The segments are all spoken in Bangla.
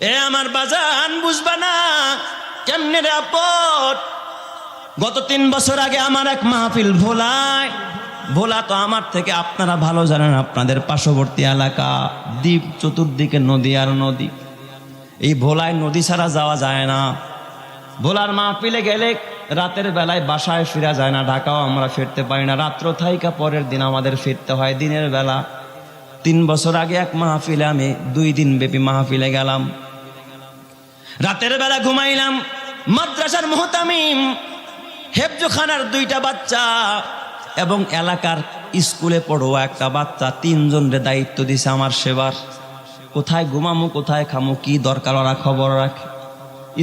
এ আমার বাজান বুঝবা না কেমনে রে আপদ গত তিন বছর আগে আমার এক মাহফিল ভোলায়। ভোলা তো আমার থেকে আপনারা ভালো জানেন, আপনাদের পার্শ্ববর্তী এলাকা, দ্বীপ, চতুর্দিকে নদী আর নদী। এই ভোলায় নদী ছাড়া যাওয়া যায় না। ভোলার মাহফিলে গেলে রাতের বেলায় বাসায় ফিরা যায় না, ঢাকাও আমরা ফিরতে পারি না। রাত্র থাইকা পরের দিন আমাদের ফিরতে হয় দিনের বেলা। তিন বছর আগে এক মাহফিলে আমি দুই দিন ব্যাপী মাহফিলে গেলাম। রাতের বেলা ঘুমাইলাম, মাদ্রাসার মোহতামিম, হেফজোখানার দুইটা বাচ্চা এবং এলাকার স্কুলে পড়ুয়া একটা বাচ্চা তিনজনের দায়িত্ব দিছে আমার সেবার। কোথায় ঘুমামু, কোথায় খামু, কি দরকার, ওরা খবর রাখে।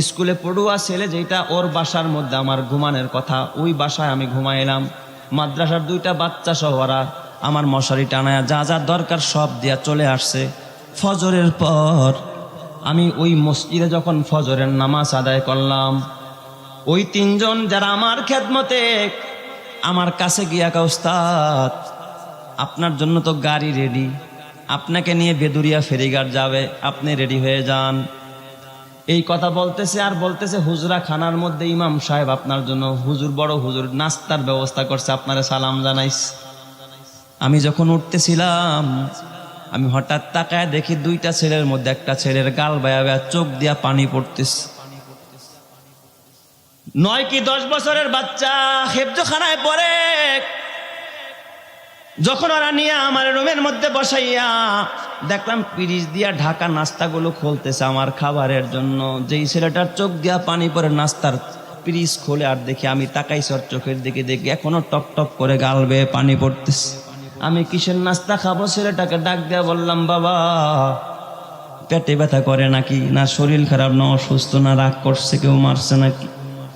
স্কুলে পড়ুয়া ছেলে যেটা ওর বাসার মধ্যে আমার ঘুমানোর কথা, ওই বাসায় আমি ঘুমাইলাম। মাদ্রাসার দুইটা বাচ্চা সহ ওরা আমার মশারি টানায় যা যা দরকার সব দিয়া চলে আসছে। ফজরের পর আমি ওই মসজিদে যখন ফজরের নামাজ আদায় করলাম, ওই তিনজন যারা আমার খেদমতে, আমার কাছে গিয়া কা উস্তাদ আপনার জন্য তো গাড়ি রেডি আপনাকে নিয়ে বেদুরিয়া ফেরিঘাট যাবে। আপনি রেডি হয়ে যান। এই কথা বলতেছে, আর বলতেছে, হুজরা খানার মধ্যে ইমাম সাহেব আপনার জন্য, হুজুর বড় হুজুর, নাস্তার ব্যবস্থা করছে, আপনারা সালাম জানাইস। আমি যখন উঠতেছিলাম আমি হঠাৎ তাকায় দেখি দুইটা ছেলের মধ্যে একটা ছেলের গাল বায়া বায়া চোখ দিয়া পানি পড়তেছে। নয় কি দশ বছরের বাচ্চা, হেফজখানায় পড়ে। যখন ওরা নিয়ে আমার রুমের মধ্যে বসাইয়া দেখলাম পিরিচ দিয়া ঢাকা নাস্তাগুলো খুলতেছে আমার খাবারের জন্য। যেই ছেলেটার চোখ দিয়া পানি পরে নাস্তার পিরিচ খোলে আর দেখি আমি তাকাই সর চোখের দিকে, দেখি এখনও টপ টপ করে গাল বেয়ে পানি পড়তেছে। আমি কিসের নাস্তা খাব ছেলেটাকে ডাক দিয়া বললাম, বাবা, পেটে ব্যথা করে নাকি? না, শরীর খারাপ, না, অসুস্থ, না, রাগ করছে, কেউ মারছে নাকি?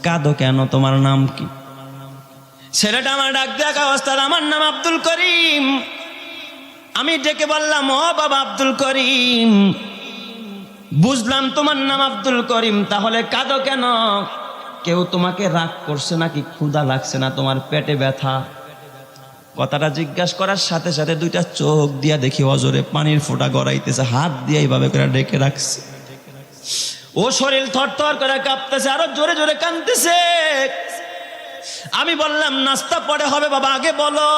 কাঁদো কেন? তোমার নাম কি? ছেলেটা আমার ডাক দেখা অবস্থার আমার নাম আব্দুল করিম। আমি ডেকে বললাম, ও বাবা আব্দুল করিম, বুঝলাম তোমার নাম আব্দুল করিম, তাহলে কাঁদো কেন? কেউ তোমাকে রাগ করছে নাকি? ক্ষুধা লাগছে না, তোমার পেটে ব্যথা। কথাটা জিজ্ঞাসা করার সাথে সাথে দুইটা চোখ দিয়া দেখি অজরে পানির ফোঁটা গড়াইতেছে, হাত দিয়ে এইভাবে করে ডেকে রাখছে। ও শরীর থরথর করে কাঁপতেছে, আরও জোরে জোরে কাঁদতেছে। আমি বললাম, নাস্তা পরে হবে বাবা, আগে বলো।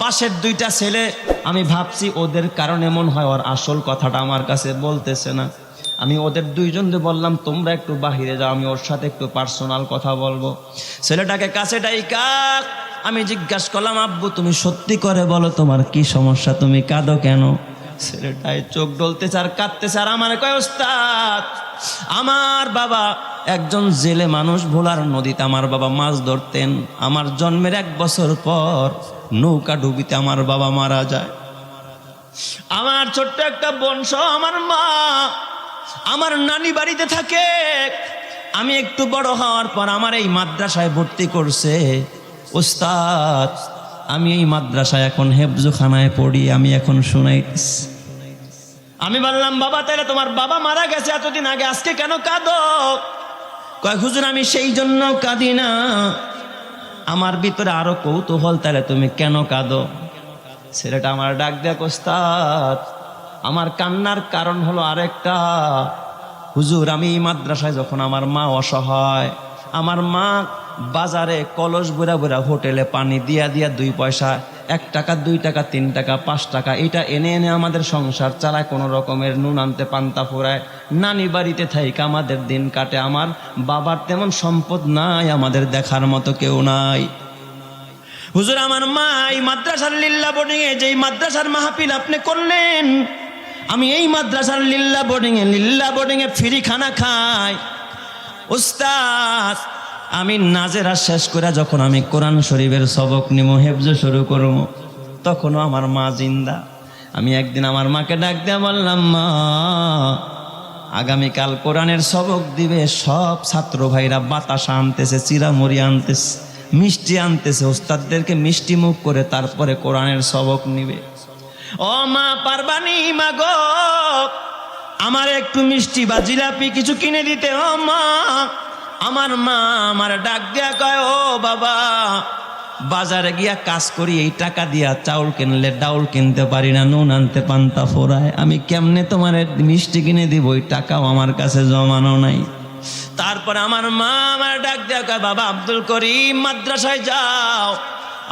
পাশের দুইটা ছেলে, আমি ভাবছি ওদের কারণ এমন হয় ওর আসল কথাটা আমার কাছে বলতেছে না। আমি ওদের দুইজনকে বললাম, তোমরা একটু বাহিরে যাও, আমি ওর সাথে একটু পার্সোনাল কথা বলব। ছেলেটাকে কাছে ডাইকা আমি জিজ্ঞাসা করলাম, আব্বু, তুমি সত্যি করে বলো তোমার কি সমস্যা? তুমি কাঁদো কেন? ছেলেটাই চোখ ডলতেছে আর কাঁদতেছে আর আমার কয়, ওস্তাদ, আমার বাবা একজন জেলে মানুষ ভোলার নদীতে আমার বাবা মাছ ধরতেন। আমার জন্মের এক বছর পর নৌকা ডুবিতে আমার বাবা মারা যায়। আমার ছোট্ট একটা বংশ আমার মা, আমার নানি বাড়িতে থাকে। আমি একটু বড় হওয়ার পর আমার এই মাদ্রাসায় ভর্তি করছে। ওস্তাদ, আমি এই মাদ্রাসায় এখন হেফজুখানায় পড়ি, আমি এখন শুনাইতেছি। আমি বললাম, বাবা তাহলে তোমার বাবা মারা গেছে এতদিন আগে, আজকে কেন কাঁদো? কয়, হুজুর, আমি সেই জন্য কাঁদি না। আমার ভিতরে আরও কৌতূহল তাহলে তুমি কেন কাঁদো? ছেলেটা আমার ডাক দেয়া ওস্তাদ। আমার কান্নার কারণ হলো আরেকটা। হুজুর, আমি এই মাদ্রাসায় যখন আমার মা অসহায়, আমার মা বাজারে কলস বুড়া বুড়া হোটেলে পানি দিয়া দিয়া দুই পয়সা, এক টাকা, দুই টাকা, তিন টাকা, পাঁচ টাকা, এটা এনে এনে আমাদের সংসার চালায়, কোনো রকমের নুন আনতে, পান্তা ফোরায়। নানি বাড়িতে থাইকা আমাদের দিন কাটে, আমার বাবার তেমন সম্পদ নাই, আমাদের দেখার মতো কেউ নাই। হুজুর, আমার মা এই মাদ্রাসার লিল্লা বোর্ডিং এ যেই মাদ্রাসার মাহফিল আপনি করলেন, আমি এই মাদ্রাসার লিল্লা বোর্ডিং এ লিল্লা বোর্ডিং এ ফ্রি খানা খাই। উস্তাদ আমি নাজেরা শেষ করে যখন আমি কোরআন শরীফের সবক নিব হেফজ শুরু করব তখনও আমার মা জিন্দা। আমি একদিন আমার মাকে ডাক দিয়ে বললাম, মা, আগামীকাল কোরআনের সবক দিবে, সব ছাত্র ভাইরা বাতাসা আনতেছে, চিরামুড়ি আনতেছে, মিষ্টি আনতেছে, ওস্তাদদেরকে মিষ্টি মুখ করে তারপরে কোরআনের সবক নিবে। ও মা, পারবানি মা গো, আমার একটু মিষ্টি বা জিলাপি কিছু কিনে দিতে, ও মা আমার মা আমার ডাক দেয়া কয় ও বাবা বাজারে গিয়া কাজ করি এই টাকা দিয়া চাউল কিনলে ডাউল কিনতে পারি না নুন আনতে পান্তা ফোরায় আমি কেমনে তোমার মিষ্টি কিনে দিব ওই টাকাও আমার কাছে জমানো নাই। তারপর আমার মা আমার ডাক দেয়া কয়, বাবা আব্দুল করিম মাদ্রাসায় যাও।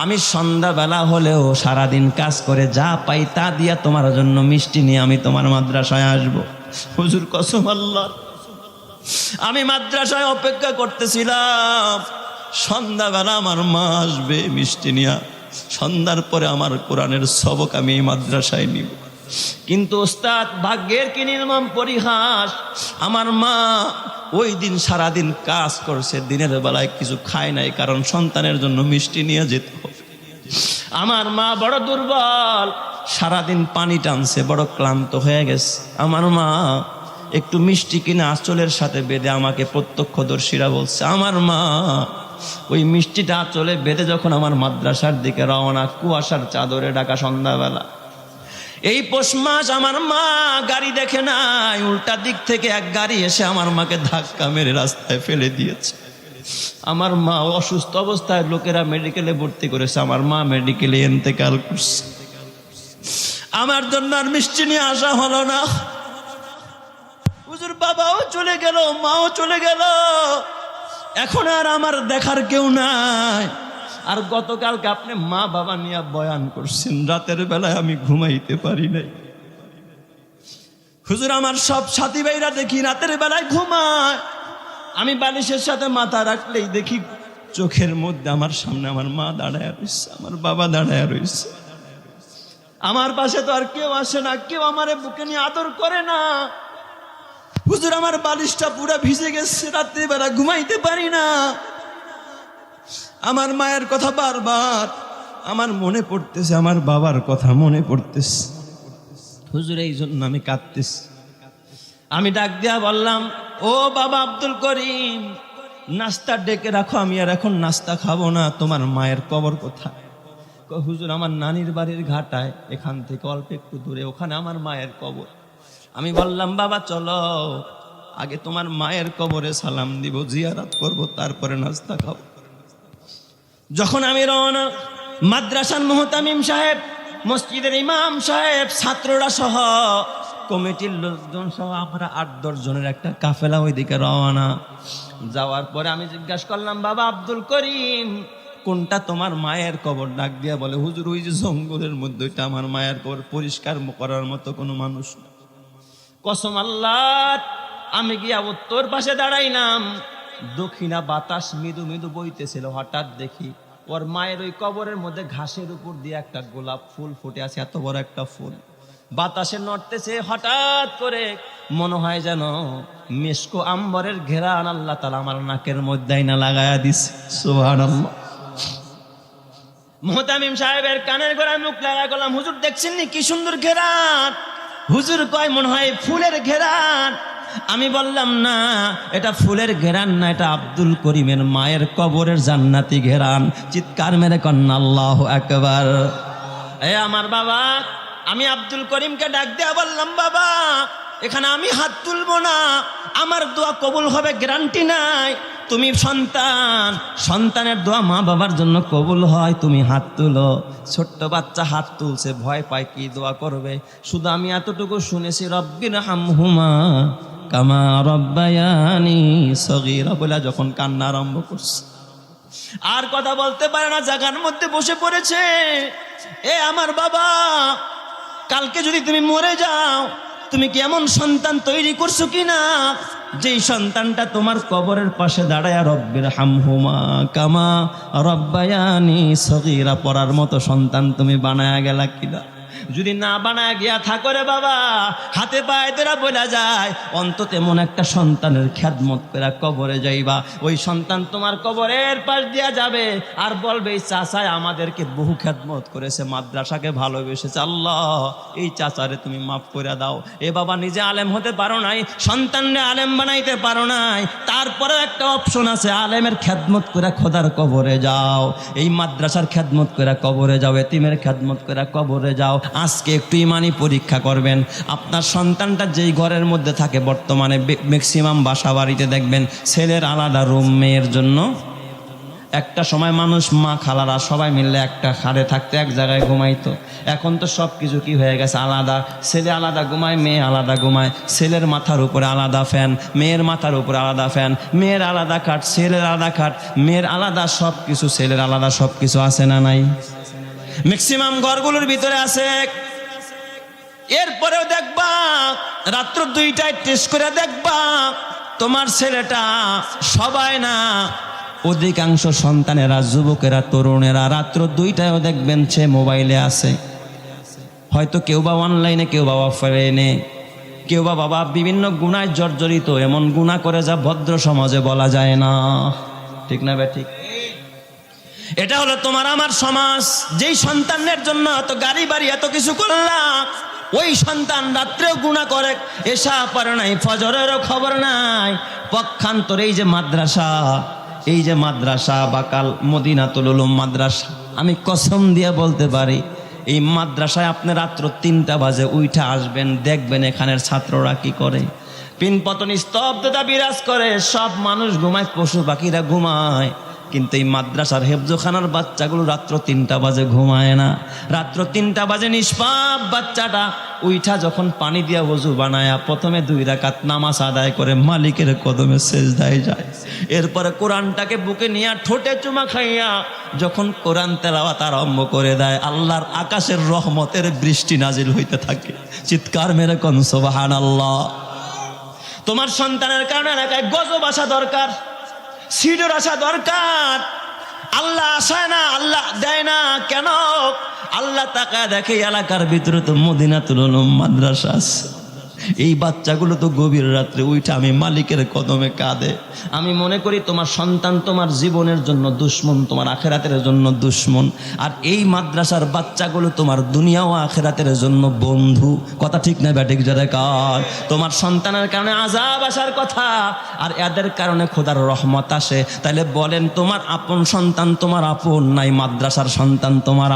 আমি সন্ধ্যাবেলা হলেও সারাদিন কাজ করে যা পাই তা দিয়া তোমার জন্য মিষ্টি নিয়ে আমি তোমার মাদ্রাসায় আসব। হুজুর কসম আল্লাহ। আমি মাদ্রাসায় অপেক্ষা করতেছিলাম। সন্ধ্যাবেলা আমার মা আসবে মিষ্টি নিয়া। সন্ধ্যার পরে আমার কোরআনের সবক আমি এই মাদ্রাসায় নিব। কিন্তু ওস্তাদ, ভাগ্যের কি নির্মম পরিহাস? আমার মা ওই দিন সারাদিন কাজ করছে, দিনের বেলায় কিছু খায় নাই, কারণ সন্তানের জন্য মিষ্টি নিয়ে যেতে হবে। আমার মা বড় দুর্বল, সারাদিন পানি টানছে, বড় ক্লান্ত হয়ে গেছে। আমার মা একটু মিষ্টি কিনে আঁচলের সাথে বেঁধে আমাকে প্রত্যক্ষদর্শীরা বলছে, আমার মা, ওই মিষ্টিটা আঁচলে বেঁধে যখন আমার মাদ্রাসার দিকে রওনা, কুয়াশার চাদরে ডাকা সন্ধ্যাবেলা। এই পৌষ মাস আমার মা গাড়ি দেখে নাই, উল্টা দিক থেকে এক গাড়ি এসে আমার মাকে ধাক্কা মেরে রাস্তায় ফেলে দিয়েছে। আমার মা অসুস্থ অবস্থায় লোকেরা মেডিকেলে ভর্তি করেছে, আমার মা মেডিকেলে এন্তেকাল করছে। আমার জন্য আর মিষ্টি নিয়ে আসা হলো না। হুজুর বাবাও চলে গেল, মাও চলে গেল। এখন আর আমার দেখার কেউ নাই। আর গতকালকে আপনি মা বাবা নিয়ে বয়ান করছেন, রাতের বেলায় আমি ঘুমাইতে পারি নাই। হুজুর, আমার সব সাথী ভাইরা দেখি রাতের বেলায় ঘুমায়। আমি বালিশের সাথে মাথা রাখলেই দেখি চোখের মধ্যে আমার সামনে আমার মা দাঁড়ায় রয়েছে, আমার বাবা দাঁড়ায় রয়েছে। আমার পাশে তো আর কেউ আসে না, কেউ আমারে বুকে নিয়ে আদর করে না। হুজুর, আমার বালিশটা পুরো ভিজে গেছে, রাত্রিবেলা ঘুমাইতে পারি না। আমার মায়ের কথা বারবার, আমার মনে পড়তেছে, আমার বাবার কথা মনে পড়তেছে। হুজুর, এই জন্য আমি কাঁদতেছি। আমি ডাক দিয়া বললাম, ও বাবা আব্দুল করিম, নাস্তা ডেকে রাখো, আমি আর এখন নাস্তা খাব না, তোমার মায়ের কবর কোথায়? হুজুর, আমার নানির বাড়ির ঘাটায়, এখান থেকে অল্প একটু দূরে, ওখানে আমার মায়ের কবর। আমি বললাম, বাবা, চলো। আগে তোমার মায়ের কবরে সালাম দিব, জিয়ারাত করব, তারপরে নাস্তা খাব। যখন আমি রওনা, মাদ্রাসার মোহতামিম সাহেব, মসজিদের ইমাম সাহেব, ছাত্ররা সহ কমিটির লোকজন সহ আমরা আট দশ জনের একটা কাফেলা ওইদিকে রওনা। যাওয়ার পরে আমি জিজ্ঞাসা করলাম, বাবা, আব্দুল করিম, কোনটা তোমার মায়ের কবর? ডাক দিয়া বলে, হুজুর, ওই যে জঙ্গলের মধ্যে, ওইটা আমার মায়ের কবর, পরিষ্কার করার মতো কোনো মানুষ না। কসম আল্লাহ, আমি গিয়া উত্তর পাশে দাঁড়াইলাম। দক্ষিণা বাতাস মৃদু মৃদু বইতেছিল, হঠাৎ দেখি ওর মায়ের ওই কবরের মধ্যে ঘাসের উপর দিয়ে একটা গোলাপ ফুল ফুটে আছে, এত বড় একটা ফুল। বাতাসে নড়তেছে হঠাৎ করে, মনে হয় যেন মেসকো আম্বরের ঘেরান আল্লাহ তালা আমার নাকের মধ্যে না লাগায়া দিস মোহতামিম সাহেবের কানের গোড়ায় মুখ লাগা গেলাম হুজুর, দেখছেন নি কি সুন্দর ঘেরান? হুজুর কয়, মনে হয় ফুলের ঘেরান। আমি বললাম, না, এটা ফুলের ঘেরান না, এটা আব্দুল করিমের মায়ের কবরের জান্নাতি ঘেরান। চিৎকার মেরে কন্যা, আল্লাহ একবার এ আমার বাবা, আমি আব্দুল করিমকে ডাক দেয়া বললাম, বাবা, এখানে আমি হাত তুলবো না, আমার দোয়া কবুল হবে, গ্যারান্টি নাই। তুমি সন্তান। সন্তানের দোয়া মা বাবার জন্য কবুল হয়, তুমি হাত তুলো। ছোট্ট বাচ্চা হাত তুলছে, ভয় পায় কি দোয়া করবে। শুধু আমি এতটুকু শুনেছি, রব্বির হামহুমা কামা রব্বায়ানি সগীরা বলে যখন কান্না আরম্ভ করছে। আর কথা বলতে পারে না, জাগার মধ্যে বসে পড়েছে। এ আমার বাবা, কালকে যদি তুমি মরে যাও, তুমি কি এমন সন্তান তৈরি করছ কি না যেই সন্তানটা তোমার কবরের পাশে দাঁড়ায়, রব্বের হামহুমা কামা রব্বায়ানি সগিরা পড়ার মতো সন্তান তুমি বানায়া গেলা কিনা? যদি না বানায় গিয়া থাকো রে বাবা, হাতে পায়ে তোরা বলা যায়। অন্তত এমন একটা সন্তানের খ্যাদমত পেরা কবরে যাইবা। ওই সন্তান তোমার কবরের পাশ দিয়া যাবে। আর বলবে, এই চাচায় আমাদেরকে বহু খ্যাদমত করেছে, মাদ্রাসাকে ভালোবেসেছে। আল্লাহ, এই চাচারে তুমি মাফ করে দাও। এ বাবা নিজে আলেম হতে পারো নাই, সন্তানরে আলেম বানাইতে পারো নাই। তারপরে একটা অপশন আছে, আলেমের খ্যাদমত করে খোদার কবরে যাও। এই মাদ্রাসার খ্যাদমত করে কবরে যাও, এতিমের খ্যাদমত করে কবরে যাও। আজকে একটু ইমানি পরীক্ষা করবেন। আপনার সন্তানটা যেই ঘরের মধ্যে থাকে বর্তমানে ম্যাক্সিমাম বাসা বাড়িতে দেখবেন, ছেলের আলাদা রুম মেয়ের জন্য। একটা সময় মানুষ মা খালারা সবাই মিললে একটা খাড়ে থাকতে, এক জায়গায় ঘুমাইতো। এখন তো সব কিছু কি হয়ে গেছে? আলাদা। ছেলে আলাদা ঘুমায়, মেয়ে আলাদা ঘুমায়। ছেলের মাথার উপরে আলাদা ফ্যান মেয়ের মাথার উপরে আলাদা ফ্যান মেয়ের আলাদা খাট, ছেলের আলাদা খাট, মেয়ের আলাদা সব কিছু ছেলের আলাদা সব কিছু আছে না নাই? ম্যাক্সিমাম ঘরগুলোর ভিতরে আছে এরপরেও দেখবা, রাত্র দুইটায় টেস্ট করে দেখবা, তোমার ছেলেটা সবাই না, অধিকাংশ সন্তানেরা, যুবকেরা, তরুণেরা রাত্র দুইটায়ও দেখবেন সে মোবাইলে আছে। হয়তো কেউ বা অনলাইনে কেউ বা অফলাইনে কেউ বা বাবা বিভিন্ন গুণায় জর্জরিত, এমন গুণা করে যা ভদ্র সমাজে বলা যায় না। ঠিক না বে, ঠিক? এটা হলো তোমার আমার সমাজ। যেই সন্তানের জন্য এত গাড়ি বাড়ি, এত কিছু করলাম, ওই সন্তান রাত্রেও গুণা করে, এসা পারে নাই, ফজরেরও খবর নাই। পক্ষান্তর এই যে মাদ্রাসা, এই যে মাদ্রাসা, বাকাল মদিনাতুল উলুম মাদ্রাসা, আমি কসম দিয়ে বলতে পারি, এই মাদ্রাসায় আপনি রাত্র তিনটা বাজে উইঠা আসবেন, দেখবেন এখানের ছাত্ররা কি করে। পিনপতন স্তব্ধতা বিরাজ করে, সব মানুষ ঘুমায়, পশু পাখিরা ঘুমায়। কিন্তু এই মাদ্রাসার হেফজোখানার বাচ্চাগুলো রাত্র তিনটা বাজে ঘুমায় না। রাত্র তিনটা বাজে নিষ্পাপ বাচ্চাটা উইঠা যখন পানি দিয়া ওজু বানায়া প্রথমে দুই রাকাত নামাজ আদায় করে মালিকের কদমে শেষ দেয় যায়। এরপরে কোরআনটাকে বুকে নিয়ে ঠোঁটে চুমা খাইয়া যখন কোরআন তেলাওয়াত আরম্ভ করে দেয়, আল্লাহর আকাশের রহমতের বৃষ্টি নাজিল হইতে থাকে। চিৎকার মেরে কন সোবাহান আল্লাহ তোমার সন্তানের কারণে এলাকায় গজব আসা দরকার। সিডর আসা দরকার। আল্লাহ আসায় না, আল্লাহ দেয় না। কেন? আল্লাহ তাকা দেখে এলাকার ভিতরে তো মদিনা তুলন মাদ্রাসা আছে। এই বাচ্চাগুলো তো গভীর রাত্রে উইঠা আমি মালিকের কদমে কাঁদে। আমি মনে করি তোমার সন্তান তোমার জীবনের জন্য দুশ্মন, তোমার আখেরাতের জন্য দুশ্মন। আর এই মাদ্রাসার বাচ্চাগুলো তোমার দুনিয়া ও আখেরাতের জন্য বন্ধু। কথা ঠিক না ব্যাটিক যারা কার? তোমার সন্তানের কারণে আজাব আসার কথা, আর এদের কারণে খোদার রহমত আসে। তাহলে বলেন, তোমার আপন সন্তান তোমার আপন, নাই মাদ্রাসার সন্তান তোমার